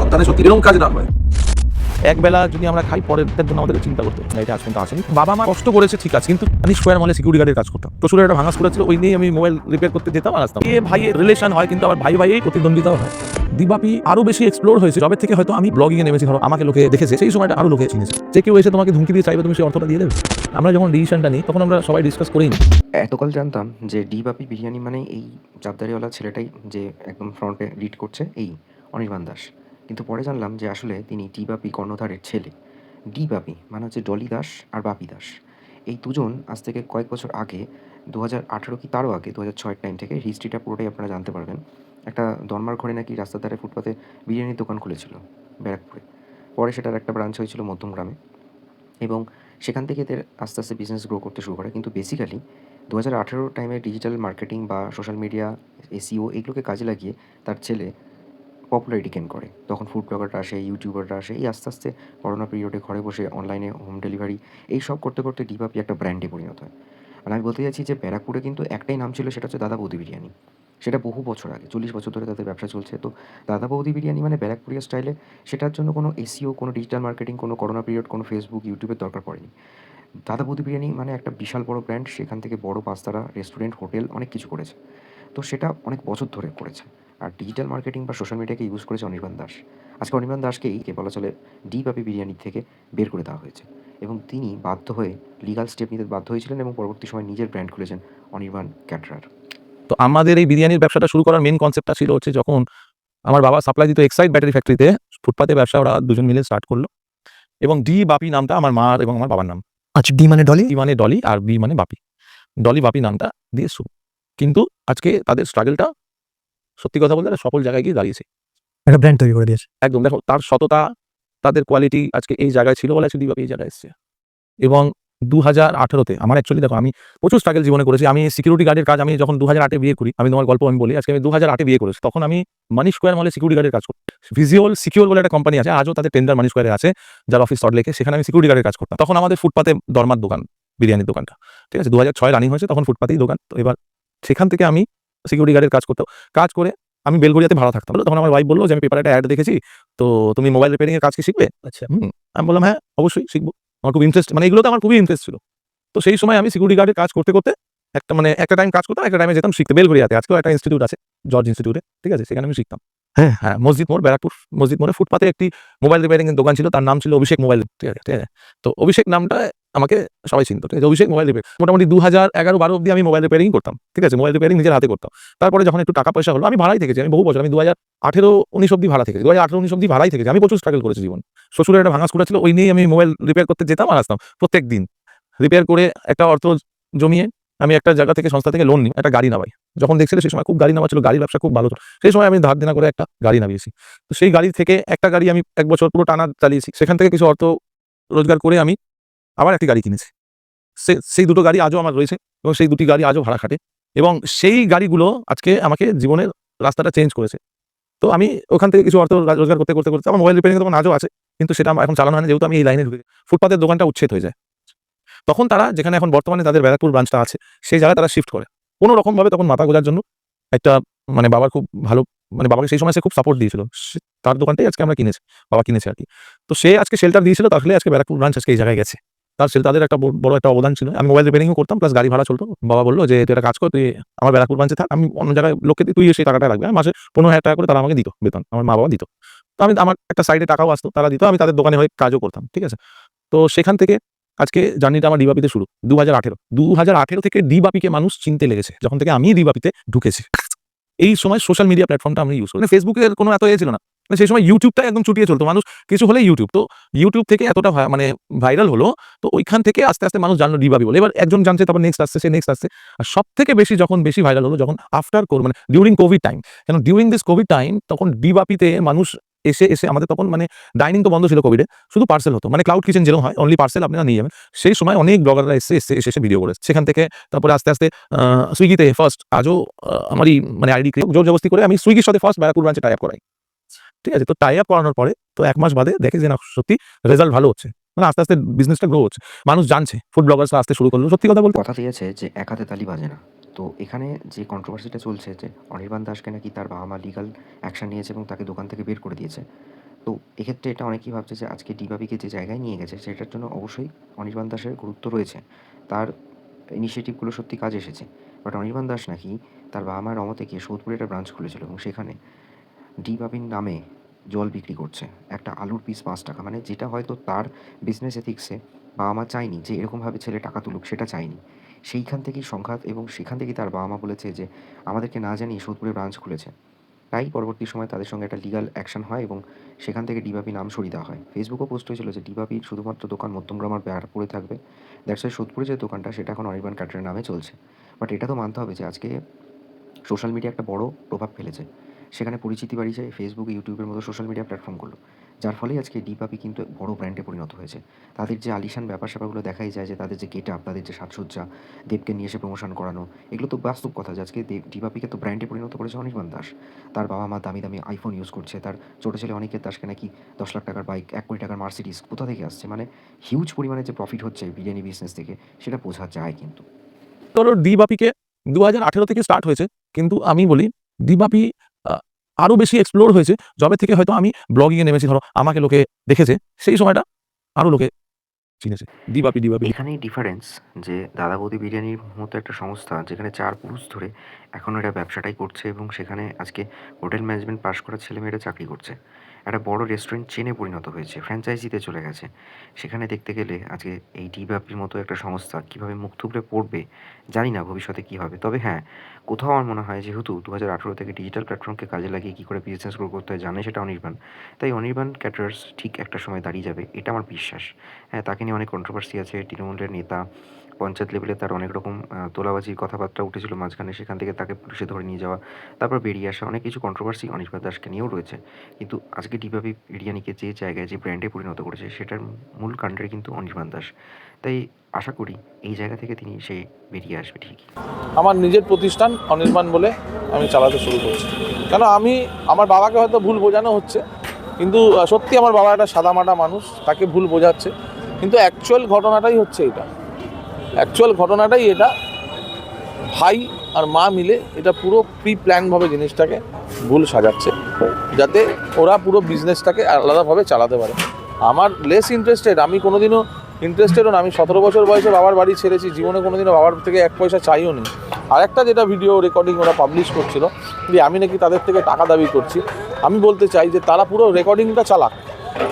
সন্তানের সত্যি এরকম কাজ না করে এক বেলা যদি আমরা খাই পরের জন্য আমাদের চিন্তা করতে না, এটা আজ পর্যন্ত আসেনি। বাবা মা কষ্ট করেছে ঠিক আছে কিন্তু আমি স্কোয়ার মলে সিকিউরিটি গার্ডের কাজ করতাম। তো একটা ভাঙা স্কুল ছিল ওই নিয়ে আমি মোবাইল রিপেয়ার করতে যেতাম আর আসতাম। এ ভাইয়ের রিলেশন হয় কিন্তু আবার ভাই ভাইয়ের প্রতিদ্বন্দ্বিতাও হয়। দিবাপি আরও বেশি এক্সপ্লোর হয়েছে। যবে থেকে হয়তো আমি ব্লগিং এ নেমেছি ধরো আমাকে লোকে দেখেছে সেই সময়টা আরও লোকে চিনেছে। যে কেউ এসে তোমাকে ধুমকি দিয়ে চাইবে তুমি সেই অর্থটা দিয়ে দেবে। আমরা যখন ডিসিশনটা নিই, তখন আমরা সবাই ডিসকাস করেই নিই। এতকাল জানতাম যে ডি বাপি বিরিয়ানি মানে এই চাপদারিওয়ালা ছেলেটাই যে একদম ফ্রন্টে লিড করছে, এই অনির্বাণ দাস। কিন্তু পরে জানলাম যে আসলে তিনি ডি বাপি কর্ণধারের ছেলে। ডি বাপি মানে হচ্ছে ডলি দাস আর বাপি দাস। এই দুজন আজ থেকে কয়েক বছর আগে দু হাজার আঠেরো কি তারও আগে দু হাজার ছয়ের টাইম থেকে হিস্ট্রিটা পুরোটাই আপনারা জানতে পারবেন। একটা দরমার ঘরে নাকি রাস্তার ধারে ফুটপাতে বিরিয়ানির দোকান খুলেছিল, ব্যারাকপুরে। পরে সেটার একটা ব্রাঞ্চ হয়েছিল মধ্যমগ্রামে এবং সেখান থেকে এদের আস্তে আস্তে বিজনেস গ্রো করতে শুরু করে। কিন্তু বেসিক্যালি দু হাজার আঠেরো টাইমে ডিজিটাল মার্কেটিং বা সোশ্যাল মিডিয়া এসিও এগুলোকে কাজে লাগিয়ে তার ছেলে পপুলারিটি গেন করে। তখন ফুড ব্লগাররা আসে ইউটিউবাররা আসে, এই আস্তে আস্তে করোনা পিরিয়ডে ঘরে বসে অনলাইনে হোম ডেলিভারি এই সব করতে করতে ডিবাপি একটা ব্র্যান্ডে পরিণত হয়। আর আমি বলতে চাইছি যে ব্যারাকপুরে কিন্তু একটাই নাম ছিল, সেটা হচ্ছে দাদা বৌদি বিরিয়ানি। সেটা বহু বছর আগে, চল্লিশ বছর ধরে তাদের ব্যবসা চলছে। তো দাদা বৌদি বিরিয়ানি মানে ব্যারাকপুরিয়া স্টাইলে সেটার জন্য কোনো এসিও কোনো ডিজিটাল মার্কেটিং কোনো করোনা পিরিয়ড কোনো ফেসবুক ইউটিউবের দরকার পড়েনি। দাদা বৌদি বিরিয়ানি মানে একটা বিশাল বড় ব্র্যান্ড সেখান থেকে বড় পাঁচতারা রেস্টুরেন্ট হোটেল অনেক কিছু করেছে। তো সেটা অনেক বছর ধরে করেছে। আর ডিজিটাল মার্কেটিং বা সোশ্যাল মিডিয়াকে ইউজ করেছে অনির্বাণ দাস। আজকে অনির্বাণ দাসকেই কে বলা চলে ডি পাপি বিরিয়ানি থেকে বের করে দেওয়া হয়েছে। এবং তিনি বাধ্য হয়ে লিগাল স্টেপ নিতে বাধ্য হয়েছিলেন এবং পরবর্তী সময় নিজের ব্র্যান্ড খুলেছেন অনির্বাণ ক্যাটারার। তো আমাদের এই বিরিয়ানির ব্যবসাটা শুরু করার মেন কনসেপ্টটা ছিল হচ্ছে যখন আমার বাবা সাপ্লাই দিত এক্সাইড ব্যাটারি ফ্যাক্টরিতে ফুটপাতে ব্যবসা ওরা দুজন মিলে স্টার্ট করল। এবং ডি বাপি নামটা আমার মার এবং আমার বাবার নাম। আচ্ছা ডি মানে ডলি ডি মানে ডলি আর বি মানে বাপি। ডলি বাপি নামটা দিয়ে শুরু। কিন্তু আজকে তাদের স্ট্রাগলটা সত্যি কথা বলতে সফল জায়গায় গিয়ে দাঁড়িয়েছে। একটা ব্র্যান্ড তৈরি করে দিয়েছে। একদম দেখো তার সততা তাদের কোয়ালিটি আজকে এই জায়গায় ছিল বলে আজকে দিবাপি এই জায়গায় এসছে। এবং দু হাজার আঠেরোতে। আমার অ্যাকচুয়ালি দেখো আমি প্রচুর স্ট্রাগল জীবনে করেছি। আমি সিকিউরিটি গার্ডের কাজ আমি যখন দু হাজার আটে বিয়ে করি আমি তোমার গল্প আমি বলি আজকে আমি দু হাজার আটে বিয়ে করেছি। তখন আমি মানি স্কোয়ার মলে সিকিউরিটি গার্ডের কাজ করতাম। ভিজুয়াল সিকিউর বলে একটা কোম্পানি আছে আজও তাদের টেন্ডার মানি স্কোয়ারে আছে যার অফিস লেখে সেখানে আমি সিকিউরিটি গার্ডের কাজ করতাম। তখন আমাদের ফুটপাতে দরমার দোকান বিরিয়ানির দোকানটা। ঠিক আছে দু হাজার ছয় রানিং হয়েছে তখন ফুটপাতেই দোকান। তো এবার সেখান থেকে আমি সিকিউরিটি গার্ডের কাজ করতাম। কাজ করে আমি বেলগড়িয়াতে ভাড়া থাকতাম। তখন আমার ওয়াইফ বলল যে আমি পেপারে একটা অ্যাড দেখেছি তো তুমি মোবাইল রিপেয়ারিং এর কাজ কি শিখবে? আচ্ছা। আমি বললাম হ্যাঁ অবশ্যই শিখব। আমার খুব ইন্টারেস্ট মানে এগুলোতে আমার খুবই ইন্টারেস্ট ছিল। তো সেই সময় আমি সিকিউরিটি গার্ডের কাজ করতে করতে একটা মানে একটা টাইম কাজ করতাম, একটা টাইমে যেতাম শিখতে বেলগড়িয়াতে আজকেও একটা ইনস্টিটিউট আছে জর্জ ইনস্টিটিউটে ঠিক আছে? সেখানে আমি শিখতাম। হ্যাঁ। হ্যাঁ মসজিদ মোড়, ব্যারাকপুর মসজিদ মোড়ে ফুটপাতে একটি মোবাইল রিপেয়ারিং দোকান ছিল, তার নাম ছিল অভিষেক মোবাইল ঠিক আছে ঠিক আছে? তো অভিষেক নামটা আমাকে সবাই চিনতো, ঠিক আছে? Abhishek mobile repair. মোটামুটি দু হাজার এগারো বারো অব্দি আমি মোবাইল রিপেয়ারিং করতাম, ঠিক আছে? মোবাইল রিপেয়ারিং নিজের হাতে করতাম। তারপরে যখন একটু টাকা পয়সা হলো, আমি ভাড়াই থেকেছি। আমি বহু বছর, আমি দু হাজার আঠেরো উনিশ অব্দি ভাড়া থেকেছি, দু হাজার আঠেরো উনিশ অব্দি ভাড়াই থেকেছি। আমি প্রচুর স্ট্রাগল করেছি জীবন। শ্বশুরের একটা ভাঙা স্কুটা ছিল, ওই নিয়েই আমি মোবাইল রিপেয়ার করতে যেতাম আর আসতাম প্রত্যেক দিন। রিপেয়ার করে একটা অর্থ জমিয়ে আমি একটা জায়গা থেকে সংস্থা থেকে লোন নিই, একটা গাড়ি নামাই। যখন দেখছিল সেই সময় খুব গাড়ি নামা ছিল, গাড়ির ব্যবসা খুব ভালো ছিল সেই সময় আমি ধার দেনা করে একটা গাড়ি নামিয়েছি। তো সেই গাড়ি থেকে একটা গাড়ি আমি এক বছর পুরো টানা চালিয়েছি। সেখান থেকে কিছু অর্থ রোজগার করে আমি আবার একটি গাড়ি কিনেছে। সে, সেই দুটো গাড়ি আজও আমার রয়েছে এবং সেই দুটি গাড়ি আজও ভাড়া খাটে এবং সেই গাড়িগুলো আজকে আমাকে জীবনের রাস্তাটা চেঞ্জ করেছে। তো আমি ওখান থেকে কিছু অর্থ রোজগার করতে করতে করতে আমার মোবাইল রিপেয়ারিং তখন আজও আছে কিন্তু সেটা এখন চালানো হয় না যেহেতু আমি এই লাইনে ঢুকে ফুটপাতের দোকানটা উচ্ছেদ হয়ে যায়। তখন তারা যেখানে এখন বর্তমানে তাদের ব্যারাকপুর ব্রাঞ্চটা আছে, সেই জায়গায় তারা শিফট করে। কোনো রকমভাবে তখন মাথা গোজার জন্য একটা মানে বাবার খুব ভালো মানে বাবাকে সেই সময় সে খুব সাপোর্ট দিয়েছিল। তার দোকানটাই আজকে আমরা কিনেছি, বাবা কিনেছে আর কি। তো সে আজকে শেল্টার দিয়েছিল, তাহলে আজকে ব্যারাকপুর ব্রাঞ্চ আজকে এই জায়গায় গেছে। তার সেল তাদের একটা বড়- একটা অবদান ছিল। আমি মোবাইল রিপেয়ারিংও করতাম প্লাস গাড়ি ভাড়া চলতো। বাবা বলল যে, তুই কাজ কর, তুই আমার ব্যারাকপুর ব্রাঞ্চে থাক। আমি অন্য জায়গায় লোককে তুই সেই টাকাটা রাখবে। মাসে পনেরো হাজার টাকা করে তারা আমাকে দিত বেতন। আমার মা বাবা দিত। তো আমি আমার একটা সাইডে টাকাও আসতো, তারা দিত। আমি তাদের দোকানে হয়ে কাজও করতাম, ঠিক আছে? তো সেখান থেকে আজকে জার্নিটা আমার ডিবাপিতে শুরু দু হাজার আঠেরো। দু হাজার আঠেরো থেকে ডিবাপিকে মানুষ চিনতে লেগেছে, যখন থেকে আমি ডিবাপিতে ঢুকেছি। এই সময় সোশ্যাল মিডিয়া প্ল্যাটফর্মটা আমি ইউজ করি। মানে ফেসবুকের কোনো এত এ ছিল না। মানে সেই সময় ইউটিউবটা একদম চুটিয়ে চলতো। মানুষ কিছু হলে ইউটিউব তো ইউটিউব থেকে এতটা মানে ভাইরাল হলো, তো ওইখান থেকে আস্তে আস্তে মানুষ জানলো ডিবাবি বলে। এবার একজন জানছে, তারপর নেক্সট আসছে, সে নেক্সট আসছে। আর সব থেকে বেশি যখন বেশি ভাইরাল হলো, যখন আফটার মানে ডিউরিং কোভিড টাইম কেন ডিউরিং দিস কোভিড টাইম তখন ডিবাপিতে মানুষ এসে এসে আমাদের তখন মানে ডাইনিং তো বন্ধ ছিল কোভিডে শুধু পার্সেল হতো। মানে ক্লাউড কিচেন যেরকম হয় অনলি পার্সেল আপনারা নিয়ে যাবেন। সেই সময় অনেক ব্লগাররা এসে এসে এসে এসে ভিডিও করে সেখান থেকে তারপরে আস্তে আস্তে সুইগিতে ফার্স্ট আজও আমারই মানে আইডি জোর জবস্তি করে আমি সুইগির সাথে ফার্স্ট ব্যারাকপুর ব্রাঞ্চে টাই আপ করাই। ঠিক আছে? তো টাই আপ করানোর পরে তো এক মাস বাদে দেখে যে না, সত্যি রেজাল্ট ভালো হচ্ছে। মানে আস্তে আস্তে বিজনেসটা গ্রো হচ্ছে। মানুষ জানছে ফুড ব্লগার্সরা আসতে শুরু করল। সত্যি কথা বলতে কথা দিয়েছে যে এক হাতে তালি বাজে না। তো এখানে যে কন্ট্রোভার্সিটা চলছে যে অনির্বাণ দাসকে নাকি তার বাবা মা লিগাল অ্যাকশন নিয়েছে এবং তাকে দোকান থেকে বের করে দিয়েছে। তো এক্ষেত্রে এটা অনেকেই ভাবছে যে আজকে ডিবাবিকে যে জায়গায় নিয়ে গেছে, সেটার জন্য অবশ্যই অনির্বাণ দাসের গুরুত্ব রয়েছে। তার ইনিশিয়েটিভগুলো সত্যি কাজে এসেছে। বাট অনির্বাণ দাস নাকি তার বাবা মায়ের অমতে গিয়ে সোদপুরে একটা ব্রাঞ্চ খুলেছিল এবং সেখানে ডিবাবির নামে জল বিক্রি করছে। একটা আলুর পিস পাঁচ টাকা। মানে যেটা হয়তো তার বিজনেস এথিক্সে বাবা মা চায়নি যে এরকমভাবে ছেলে টাকা তুলুক, সেটা চায়নি সেইখান থেকেই সংঘাত এবং সেখান থেকেই তার বাবা মা বলেছে যে, আমাদেরকে না জানিয়ে সোদপুরে ব্রাঞ্চ খুলেছে। তাই পরবর্তী সময় তাদের সঙ্গে একটা লিগাল অ্যাকশন হয় এবং সেখান থেকে ডিবাপি নাম সরিয়ে দেওয়া হয়। ফেসবুকেও পোস্ট হয়েছিল যে ডিবাপির শুধুমাত্র দোকান মধ্যমগ্রামার ব্যারাকপুরে থাকবে। দ্যাটস ওয়াই সোদপুরে যে দোকানটা, সেটা এখন অনির্বাণ ক্যাটারের নামে চলছে। বাট এটা তো মানতে হবে যে, আজকে সোশ্যাল মিডিয়া একটা বড় প্রভাব ফেলেছে। সেখানে পরিচিতি বাড়িয়েছে ফেসবুক ইউটিউবের মতো সোশ্যাল মিডিয়া প্ল্যাটফর্মগুলো যার ফলেই আজকে ডিপাপি কিন্তু বড় ব্র্যান্ডে পরিণত হয়েছে। তাদের যে আলিশান ব্যাপার স্যাপারগুলো দেখাই যায় যে তাদের যে গেট আপ তাদের যে সাজসজ্জা, দেবকে নিয়ে এসে প্রমোশন করানো, এগুলো তো বাস্তব কথা যে আজকে দেব ডিপাপিকে তো ব্র্যান্ডে পরিণত করেছে অনির্বাণ দাস। তার বাবা মা দামি দামি আইফোন ইউজ করছে, তার ছোটো ছেলে অনেকের দাসকে নাকি দশ লাখ টাকার বাইক এক কোটি টাকার মার্সিডিস কোথা থেকে আসছে? মানে হিউজ পরিমাণে যে প্রফিট হচ্ছে বিরিয়ানি বিজনেস থেকে, সেটা বোঝা যায় কিন্তু। ধরো ডি বাপিকে দু হাজার আঠেরো থেকে স্টার্ট হয়েছে, কিন্তু আমি বলি ডি বাপি আহ, আরও বেশি এক্সপ্লোর হয়েছে। যবে থেকে হয়তো আমি ব্লগিংয়ে নেমেছি ধরো আমাকে লোকে দেখেছে সেই সময়টা আরও লোকে চিনেছে। দিবাপি দিবাপি। এখানেই ডিফারেন্স যে দাদা বৌদি বিরিয়ানির মতো একটা সংস্থা যেখানে চার পুরুষ ধরে এখন এটা ব্যবসাটাই করছে এবং সেখানে আজকে হোটেল ম্যানেজমেন্ট পাশ করা ছেলেমেয়েরা চাকরি করছে। একটা বড় রেস্টুরেন্ট চেনে পরিণত হয়েছে ফ্র্যাঞ্চাইজিতে চলে গেছে। সেখানে দেখতে গেলে আজকে এই ডিবাপির মতো একটা সংস্থা কীভাবে মুখ থুবড়ে পড়বে জানি না ভবিষ্যতে কী হবে। তবে হ্যাঁ কোথাও আমার মনে হয় যেহেতু দু হাজার আঠেরো থেকে ডিজিটাল প্ল্যাটফর্মকে কাজে লাগিয়ে কী করে বিজনেস গ্রো করতে হয় জানে সেটা অনির্বাণ। তাই অনির্বাণ ক্যাটার্স ঠিক একটা সময় দাঁড়িয়ে যাবে, এটা আমার বিশ্বাস। হ্যাঁ তাকে নিয়ে অনেক কন্ট্রোভার্সি আছে, তৃণমূলের নেতা পঞ্চায়েত লেভেলে তার অনেক রকম আহ, তোলাবাজির কথাবার্তা উঠেছিল মাঝখানে সেখান থেকে তাকে পুলিশে ধরে নিয়ে যাওয়া তারপর বেরিয়ে আসা অনেক কিছু কন্ট্রোভার্সি অনির্বাণ দাসকে নিয়েও রয়েছে। কিন্তু আজকে ডিবাবি বিরিয়ানিকে যে জায়গায় যে ব্র্যান্ডে পরিণত করেছে সেটার মূল কাণ্ডারি কিন্তু অনির্বাণ দাস। তাই আশা করি এই জায়গা থেকে তিনি সে বেরিয়ে আসবে ঠিকই। আমার নিজের প্রতিষ্ঠান অনির্বাণ বলে আমি চালাতে শুরু করছি। কেন আমি আমার বাবাকে হয়তো ভুল বোঝানো হচ্ছে কিন্তু সত্যি আমার বাবা একটা সাদামাটা মানুষ তাকে ভুল বোঝাচ্ছে। কিন্তু অ্যাকচুয়াল ঘটনাটাই হচ্ছে এটা। অ্যাকচুয়াল ঘটনাটাই এটা। ভাই আর মা মিলে এটা পুরো প্রি প্ল্যানভাবে জিনিসটাকে ভুল সাজাচ্ছে। যাতে ওরা পুরো বিজনেসটাকে আলাদাভাবে চালাতে পারে। আমার লেস ইন্টারেস্টেড আমি কোনোদিনও ইন্টারেস্টেডও না। আমি সতেরো বছর বয়সে বাবার বাড়ি ছেড়েছি, জীবনে কোনোদিনও বাবার থেকে এক পয়সা চাইও নি। আরেকটা যেটা ভিডিও রেকর্ডিং ওরা পাবলিশ করছিল, যে আমি নাকি তাদের থেকে টাকা দাবি করছি। আমি বলতে চাই যে তারা পুরো রেকর্ডিংটা চালাক।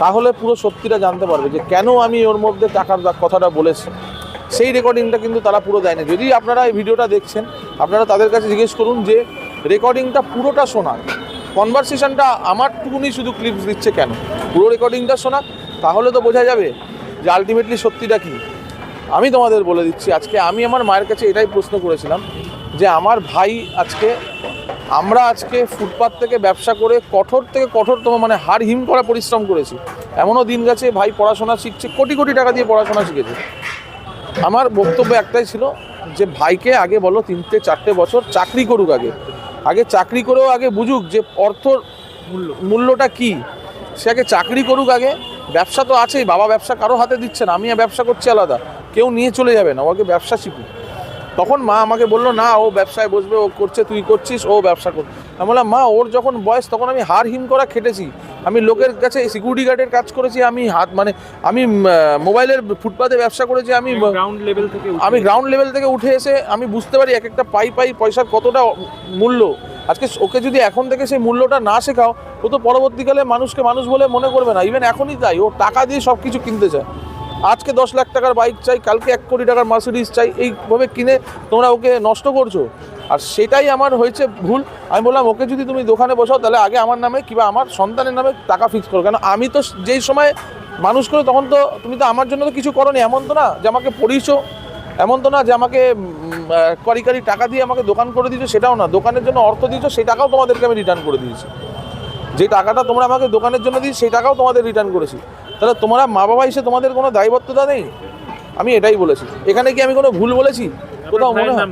তাহলে পুরো সত্যিটা জানতে পারবে যে কেন আমি ওর মধ্যে টাকার কথাটা বলেছি। সেই রেকর্ডিংটা কিন্তু তারা পুরো দেয়নি। যদি আপনারা এই ভিডিওটা দেখছেন, আপনারা তাদের কাছে জিজ্ঞেস করুন যে রেকর্ডিংটা পুরোটা শোনাক কনভারসেশনটা আমারটুকুনি শুধু ক্লিপস দিচ্ছে কেন? পুরো রেকর্ডিংটা শোনাক তাহলে তো বোঝা যাবে যে আলটিমেটলি সত্যিটা কী। আমি তোমাদের বলে দিচ্ছি, আজকে আমি আমার মায়ের কাছে এটাই প্রশ্ন করেছিলাম যে আমার ভাই আজকে, আমরা আজকে ফুটপাত থেকে ব্যবসা করে কঠোর থেকে কঠোরতম মানে হাড় হিম করা পরিশ্রম করেছি। এমনও দিন গেছে ভাই পড়াশোনা শিখছে, কোটি কোটি টাকা দিয়ে পড়াশোনা শিখেছে। আমার বক্তব্য একটাই ছিল যে ভাইকে আগে বলো তিনটে, চারটে বছর চাকরি করুক আগে। আগে চাকরি করেও আগে বুঝুক যে অর্থ মূল্যটা কি। সে আগে চাকরি করুক আগে। ব্যবসা তো আছেই, বাবা ব্যবসা কারও হাতে দিচ্ছে না আমি ব্যবসা করছি আলাদা। কেউ নিয়ে চলে যাবে না, ও আগে ব্যবসা শিখুক। তখন মা আমাকে বলল, না, ও ব্যবসায় বসবে, ও করছে, তুই করছিস, ও ব্যবসা কর। আমি বললাম, মা, ওর যখন বয়স, তখন আমি হার হিম করা খেটেছি। আমি লোকের কাছে সিকিউরিটি গার্ডের কাজ করেছি আমি হাত মানে আমি মোবাইলের ফুটপাতে ব্যবসা করেছি আমি গ্রাউন্ড লেভেল থেকে আমি গ্রাউন্ড লেভেল থেকে উঠে এসে আমি বুঝতে পারি এক একটা পাই পাই পয়সার কতটা মূল্য। আজকে ওকে যদি এখন থেকে সেই মূল্যটা না শেখাও ও তো পরবর্তীকালে মানুষকে মানুষ বলে মনে করবে না। ইভেন এখনই তাই ও টাকা দিয়ে সব কিছু কিনতে চায়। আজকে দশ লাখ টাকার বাইক চাই কালকে এক কোটি টাকার মার্সিডিস চাই এইভাবে কিনে তোমরা ওকে নষ্ট করছ। আর সেটাই আমার হয়েছে ভুল। আমি বললাম, ওকে যদি তুমি দোকানে বসাও, তাহলে আগে আমার নামে কিংবা আমার সন্তানের নামে টাকা ফিক্স করো। কেন আমি তো যেই সময় মানুষ করে, তখন তো তুমি তো আমার জন্য তো কিছু করো নি এমন তো না যে আমাকে পড়িয়েছো, এমন তো না যে আমাকে করি করি টাকা দিয়ে আমাকে দোকান করে দিয়েছ, সেটাও না। দোকানের জন্য অর্থ দিয়েছ, সেই টাকাও তোমাদেরকে আমি রিটার্ন করে দিয়েছি। যে টাকাটা তোমরা আমাকে দোকানের জন্য দিই সেই টাকাও তোমাদের রিটার্ন করেছি। তাহলে তোমরা মা বাবা হিসেবে তোমাদের কোনো দায়বদ্ধতা নেই? আমি এটাই বলেছি। এখানে কি আমি কোনো ভুল বলেছি? কোথাও মনে হয়?